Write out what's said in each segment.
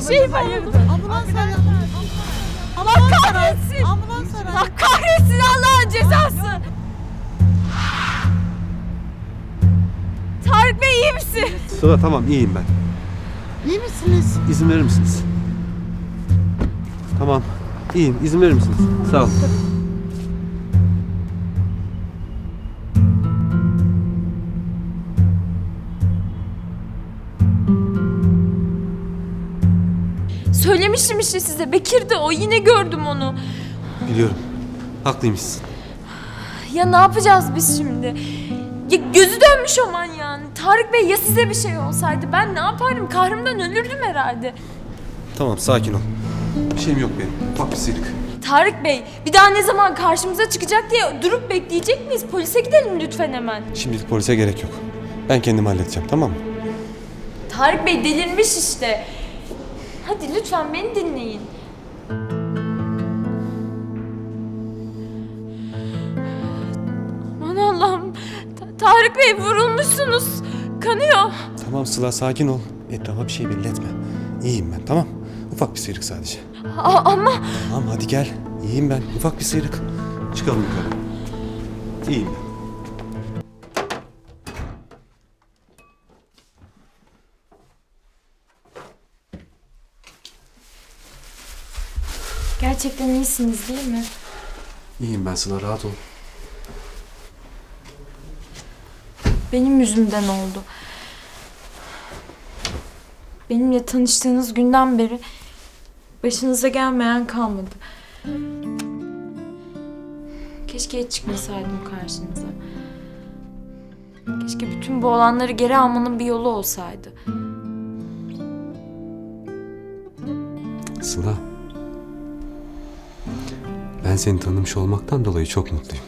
bir şey mi oldu? Ambulans ara. Allah kahretsin. Ambulans ara. Allah kahretsin Allah'ın cezası. Tarık Bey iyi misin? Sıla tamam iyiyim ben. İyi misiniz? İzin verir misiniz? Tamam. İyiyim. İzin verir misiniz? Sağ olun. Söylemiştim işte size. Bekir de o. Yine gördüm onu. Biliyorum. Haklıymışsın. Ya ne yapacağız biz şimdi? Ya gözü dönmüş o manyağın. Tarık Bey ya size bir şey olsaydı ben ne yapardım? Kahrımdan ölürdüm herhalde. Tamam sakin ol. Bir şeyim yok benim. Ufak bir sıyrık. Tarık Bey bir daha ne zaman karşımıza çıkacak diye durup bekleyecek miyiz? Polise gidelim lütfen hemen. Şimdilik polise gerek yok. Ben kendim halledeceğim tamam mı? Tarık Bey delirmiş işte. Hadi lütfen beni dinleyin. Aman Allah'ım. Ta- Tarık Bey vurulmuşsunuz. Kanıyor. Tamam Sıla sakin ol. Etrafa bir şey belli etme. İyiyim ben tamam. Ufak bir sıyrık sadece. A- ama Tamam hadi gel. İyiyim ben. Ufak bir sıyrık. Çıkalım yukarı. İyiyim ben. Gerçekten iyisiniz değil mi? İyiyim ben Sıla rahat ol. Benim yüzümden oldu. Benimle tanıştığınız günden beri başınıza gelmeyen kalmadı. Keşke hiç çıkmasaydım karşınıza. Keşke bütün bu olanları geri almanın bir yolu olsaydı. Sıla. Ben seni tanımış olmaktan dolayı çok mutluyum.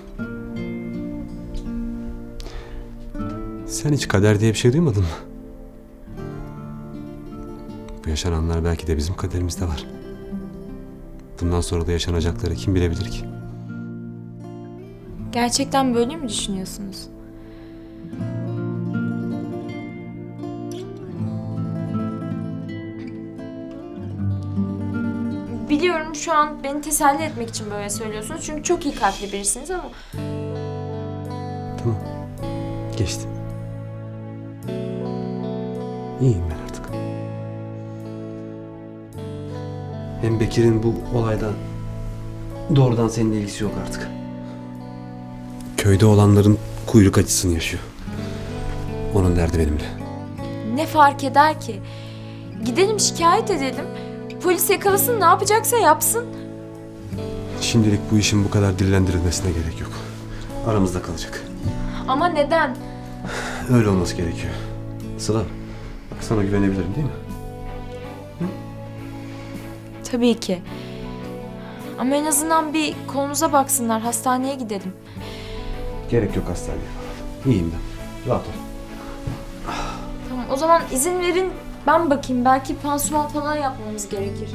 Sen hiç kader diye bir şey duymadın mı? Bu yaşananlar belki de bizim kaderimizde var. Bundan sonra da yaşanacakları kim bilebilir ki? Gerçekten böyle mi düşünüyorsunuz? Biliyorum şu an beni teselli etmek için böyle söylüyorsunuz. Çünkü çok iyi kalpli birisiniz ama Tamam. Geçti. İyiyim ben artık. Hem Bekir'in bu olaydan doğrudan seninle ilgisi yok artık. Köyde olanların kuyruk acısını yaşıyor. Onun derdi benimle. ne fark eder ki? Gidelim şikayet edelim. Polis yakalasın ne yapacaksa yapsın. Şimdilik bu işin bu kadar dillendirilmesine gerek yok. Aramızda kalacak. Ama neden? Öyle olması gerekiyor. Sıla, bak sana güvenebilirim değil mi? Tabii ki. Ama en azından bir kolunuza baksınlar. Hastaneye gidelim. Gerek yok hastaneye. İyiyim ben. Rahat ol. Tamam o zaman izin verin ben bakayım. Belki pansuman falan yapmamız gerekir.